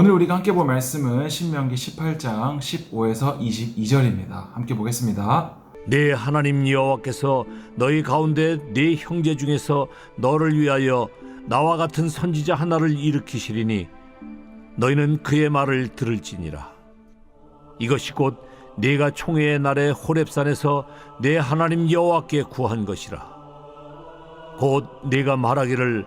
오늘 우리가 함께 볼 말씀은 신명기 18장 15에서 22절입니다. 함께 보겠습니다. 네 하나님 여호와께서 너희 가운데 네 형제 중에서 너를 위하여 나와 같은 선지자 하나를 일으키시리니 너희는 그의 말을 들을지니라 이것이 곧 네가 총회의 날에 호렙산에서 네 하나님 여호와께 구한 것이라 곧 네가 말하기를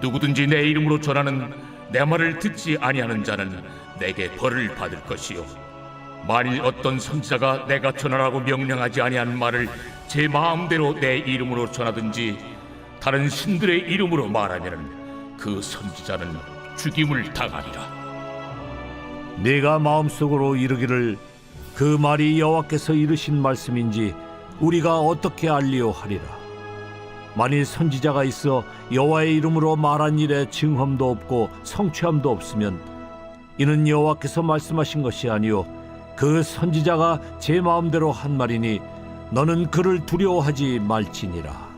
누구든지 내 이름으로 전하는 내 말을 듣지 아니하는 자는 내게 벌을 받을 것이요. 만일 어떤 선지자가 내가 전하라고 명령하지 아니한 말을 제 마음대로 내 이름으로 전하든지 다른 신들의 이름으로 말하면은 그 선지자는 죽임을 당하리라. 네가 마음속으로 이르기를 그 말이 여호와께서 이르신 말씀인지 우리가 어떻게 알리오 하리라 만일 선지자가 있어 여호와의 이름으로 말한 일에 증험도 없고 성취함도 없으면 이는 여호와께서 말씀하신 것이 아니요 그 선지자가 제 마음대로 한 말이니 너는 그를 두려워하지 말지니라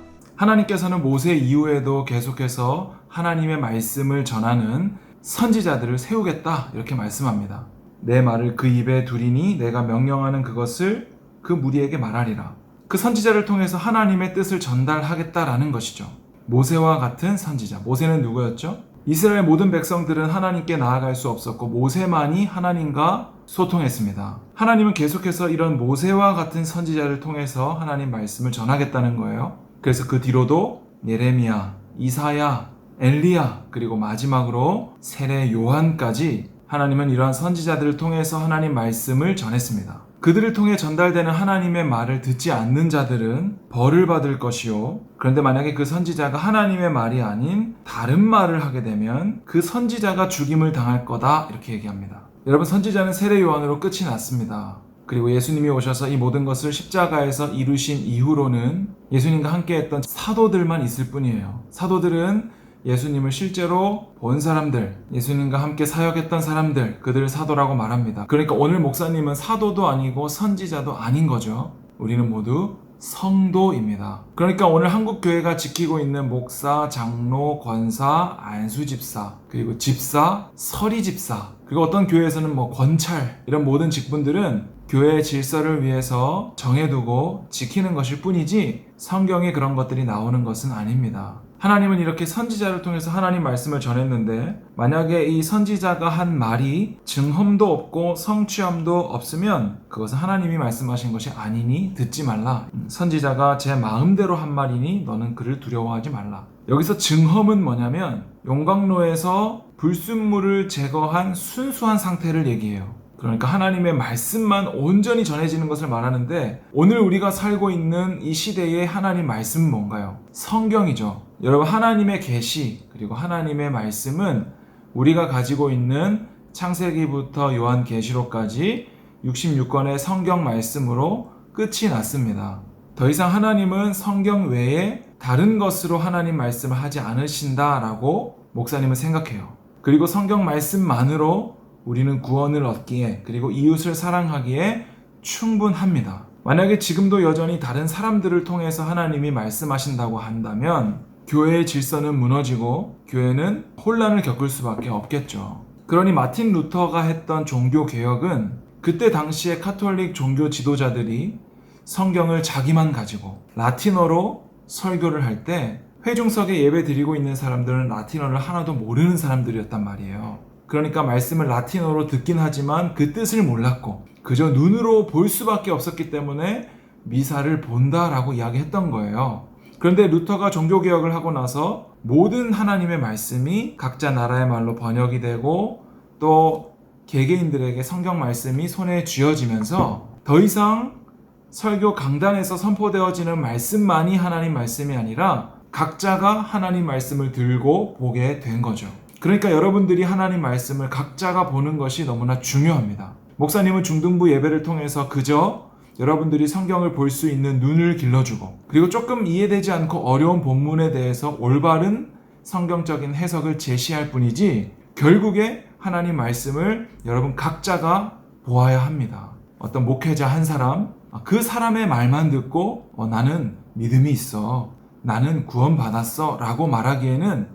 하나님께서는 모세 이후에도 계속해서 하나님의 말씀을 전하는 선지자들을 세우겠다 이렇게 말씀합니다. 내 말을 그 입에 두리니 내가 명령하는 그것을 그 무리에게 말하리라. 그 선지자를 통해서 하나님의 뜻을 전달하겠다라는 것이죠. 모세와 같은 선지자. 모세는 누구였죠? 이스라엘 모든 백성들은 하나님께 나아갈 수 없었고 모세만이 하나님과 소통했습니다. 하나님은 계속해서 이런 모세와 같은 선지자를 통해서 하나님 말씀을 전하겠다는 거예요. 그래서 그 뒤로도 예레미야, 이사야, 엘리야 그리고 마지막으로 세례 요한까지 하나님은 이러한 선지자들을 통해서 하나님 말씀을 전했습니다. 그들을 통해 전달되는 하나님의 말을 듣지 않는 자들은 벌을 받을 것이요. 그런데 만약에 그 선지자가 하나님의 말이 아닌 다른 말을 하게 되면 그 선지자가 죽임을 당할 거다. 이렇게 얘기합니다. 여러분, 선지자는 세례 요한으로 끝이 났습니다. 그리고 예수님이 오셔서 이 모든 것을 십자가에서 이루신 이후로는 예수님과 함께 했던 사도들만 있을 뿐이에요. 사도들은 예수님을 실제로 본 사람들, 예수님과 함께 사역했던 사람들, 그들을 사도라고 말합니다. 그러니까 오늘 목사님은 사도도 아니고 선지자도 아닌 거죠. 우리는 모두 성도입니다. 그러니까 오늘 한국 교회가 지키고 있는 목사, 장로, 권사, 안수 집사, 그리고 집사, 서리 집사, 그리고 어떤 교회에서는 뭐 권찰 이런 모든 직분들은 교회의 질서를 위해서 정해두고 지키는 것일 뿐이지 성경에 그런 것들이 나오는 것은 아닙니다. 하나님은 이렇게 선지자를 통해서 하나님 말씀을 전했는데 만약에 이 선지자가 한 말이 증험도 없고 성취함도 없으면 그것은 하나님이 말씀하신 것이 아니니 듣지 말라. 음, 선지자가 제 마음대로 한 말이니 너는 그를 두려워하지 말라. 여기서 증험은 뭐냐면 용광로에서 불순물을 제거한 순수한 상태를 얘기해요. 그러니까 하나님의 말씀만 온전히 전해지는 것을 말하는데 오늘 우리가 살고 있는 이 시대의 하나님 말씀은 뭔가요? 성경이죠. 여러분 하나님의 계시 그리고 하나님의 말씀은 우리가 가지고 있는 창세기부터 요한 계시록까지 66권의 성경 말씀으로 끝이 났습니다. 더 이상 하나님은 성경 외에 다른 것으로 하나님 말씀을 하지 않으신다라고 목사님은 생각해요. 그리고 성경 말씀만으로 우리는 구원을 얻기에 그리고 이웃을 사랑하기에 충분합니다. 만약에 지금도 여전히 다른 사람들을 통해서 하나님이 말씀하신다고 한다면 교회의 질서는 무너지고 교회는 혼란을 겪을 수밖에 없겠죠. 그러니 마틴 루터가 했던 종교 개혁은 그때 당시에 카톨릭 종교 지도자들이 성경을 자기만 가지고 라틴어로 설교를 할 때 회중석에 예배 드리고 있는 사람들은 라틴어를 하나도 모르는 사람들이었단 말이에요. 그러니까 말씀을 라틴어로 듣긴 하지만 그 뜻을 몰랐고 그저 눈으로 볼 수밖에 없었기 때문에 미사를 본다라고 이야기했던 거예요. 그런데 루터가 종교개혁을 하고 나서 모든 하나님의 말씀이 각자 나라의 말로 번역이 되고 또 개개인들에게 성경 말씀이 손에 쥐어지면서 더 이상 설교 강단에서 선포되어지는 말씀만이 하나님 말씀이 아니라 각자가 하나님 말씀을 들고 보게 된 거죠. 그러니까 여러분들이 하나님 말씀을 각자가 보는 것이 너무나 중요합니다. 목사님은 중등부 예배를 통해서 그저 여러분들이 성경을 볼 수 있는 눈을 길러주고 그리고 조금 이해되지 않고 어려운 본문에 대해서 올바른 성경적인 해석을 제시할 뿐이지 결국에 하나님 말씀을 여러분 각자가 보아야 합니다. 어떤 목회자 한 사람 그 사람의 말만 듣고 어, 나는 믿음이 있어 나는 구원받았어 라고 말하기에는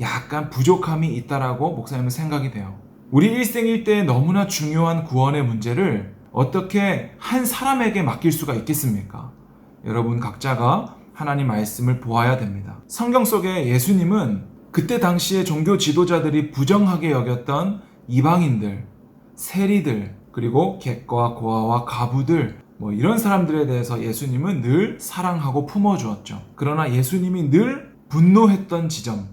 약간 부족함이 있다라고 목사님은 생각이 돼요. 우리 일생일대에 너무나 중요한 구원의 문제를 어떻게 한 사람에게 맡길 수가 있겠습니까? 여러분 각자가 하나님 말씀을 보아야 됩니다. 성경 속에 예수님은 그때 당시에 종교 지도자들이 부정하게 여겼던 이방인들, 세리들, 그리고 객과 고아와 가부들, 뭐 이런 사람들에 대해서 예수님은 늘 사랑하고 품어주었죠. 그러나 예수님이 늘 분노했던 지점,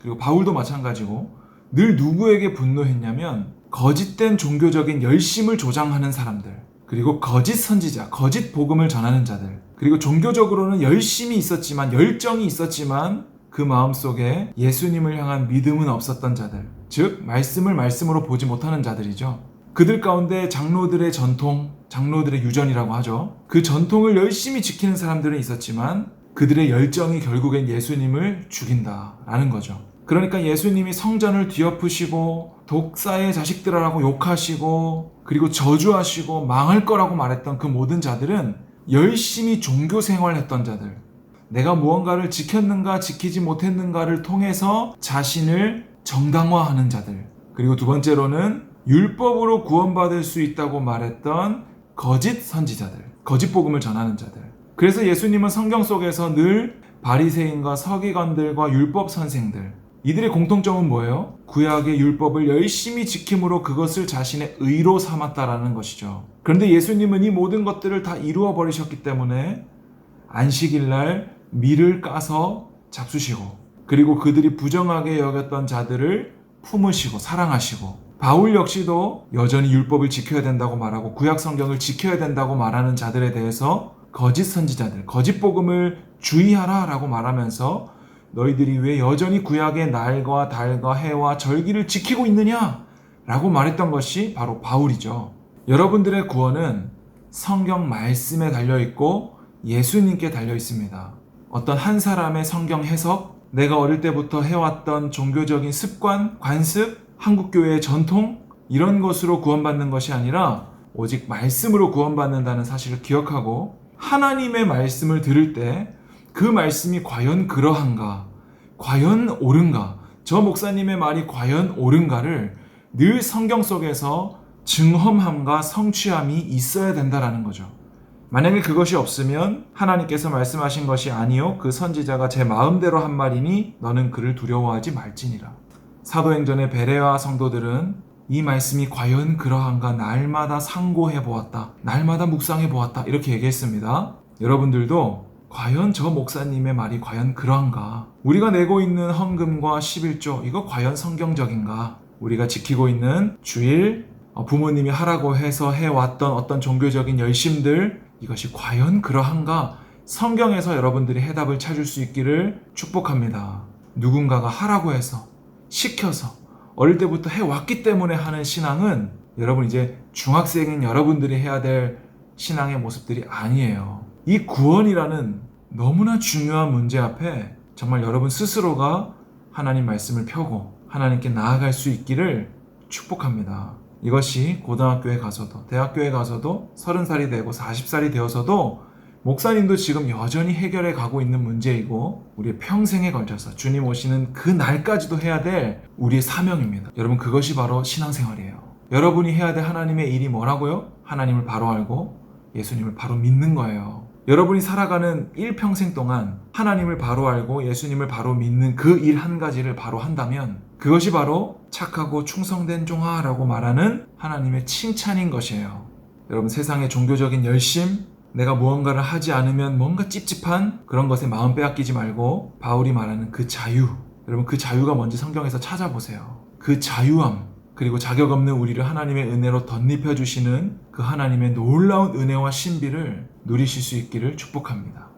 그리고 바울도 마찬가지고 늘 누구에게 분노했냐면 거짓된 종교적인 열심을 조장하는 사람들, 그리고 거짓 선지자, 거짓 복음을 전하는 자들, 그리고 종교적으로는 열심이 있었지만 열정이 있었지만 그 마음 속에 예수님을 향한 믿음은 없었던 자들, 즉 말씀을 말씀으로 보지 못하는 자들이죠. 그들 가운데 장로들의 전통, 장로들의 유전이라고 하죠. 그 전통을 열심히 지키는 사람들은 있었지만 그들의 열정이 결국엔 예수님을 죽인다라는 거죠. 그러니까 예수님이 성전을 뒤엎으시고 독사의 자식들아라고 욕하시고 그리고 저주하시고 망할 거라고 말했던 그 모든 자들은 열심히 종교 생활했던 자들. 내가 무언가를 지켰는가 지키지 못했는가를 통해서 자신을 정당화하는 자들. 그리고 두 번째로는 율법으로 구원받을 수 있다고 말했던 거짓 선지자들, 거짓 복음을 전하는 자들. 그래서 예수님은 성경 속에서 늘 바리새인과 서기관들과 율법 선생들 이들의 공통점은 뭐예요? 구약의 율법을 열심히 지킴으로 그것을 자신의 의로 삼았다라는 것이죠. 그런데 예수님은 이 모든 것들을 다 이루어 버리셨기 때문에 안식일 날 밀을 까서 잡수시고 그리고 그들이 부정하게 여겼던 자들을 품으시고 사랑하시고 바울 역시도 여전히 율법을 지켜야 된다고 말하고 구약 성경을 지켜야 된다고 말하는 자들에 대해서 거짓 선지자들, 거짓 복음을 주의하라라고 말하면서 너희들이 왜 여전히 구약의 날과 달과 해와 절기를 지키고 있느냐? 라고 말했던 것이 바로 바울이죠. 여러분들의 구원은 성경 말씀에 달려 있고 예수님께 달려 있습니다. 어떤 한 사람의 성경 해석, 내가 어릴 때부터 해왔던 종교적인 습관, 관습, 한국교회의 전통, 이런 것으로 구원받는 것이 아니라 오직 말씀으로 구원받는다는 사실을 기억하고 하나님의 말씀을 들을 때 그 말씀이 과연 그러한가, 과연 옳은가, 저 목사님의 말이 과연 옳은가를 늘 성경 속에서 증험함과 성취함이 있어야 된다라는 거죠. 만약에 그것이 없으면 하나님께서 말씀하신 것이 아니요 그 선지자가 제 마음대로 한 말이니 너는 그를 두려워하지 말지니라. 사도행전의 베레아 성도들은 이 말씀이 과연 그러한가 날마다 상고해 보았다. 날마다 묵상해 보았다. 이렇게 얘기했습니다. 여러분들도 과연 저 목사님의 말이 과연 그러한가? 우리가 내고 있는 헌금과 11조 이거 과연 성경적인가? 우리가 지키고 있는 주일 어, 부모님이 하라고 해서 해왔던 어떤 종교적인 열심들 이것이 과연 그러한가? 성경에서 여러분들이 해답을 찾을 수 있기를 축복합니다. 누군가가 하라고 해서 시켜서 어릴 때부터 해왔기 때문에 하는 신앙은 여러분 이제 중학생인 여러분들이 해야 될 신앙의 모습들이 아니에요. 이 구원이라는 너무나 중요한 문제 앞에 정말 여러분 스스로가 하나님 말씀을 펴고 하나님께 나아갈 수 있기를 축복합니다. 이것이 고등학교에 가서도 대학교에 가서도 30살이 되고 40살이 되어서도 목사님도 지금 여전히 해결해 가고 있는 문제이고 우리의 평생에 걸쳐서 주님 오시는 그 날까지도 해야 될 우리의 사명입니다. 여러분 그것이 바로 신앙생활이에요. 여러분이 해야 될 하나님의 일이 뭐라고요? 하나님을 바로 알고 예수님을 바로 믿는 거예요. 여러분이 살아가는 일평생 동안 하나님을 바로 알고 예수님을 바로 믿는 그 일 한 가지를 바로 한다면 그것이 바로 착하고 충성된 종아라고 말하는 하나님의 칭찬인 것이에요. 여러분 세상의 종교적인 열심, 내가 무언가를 하지 않으면 뭔가 찝찝한 그런 것에 마음 빼앗기지 말고 바울이 말하는 그 자유. 여러분 그 자유가 뭔지 성경에서 찾아보세요. 그 자유함, 그리고 자격 없는 우리를 하나님의 은혜로 덧입혀 주시는 그 하나님의 놀라운 은혜와 신비를 누리실 수 있기를 축복합니다.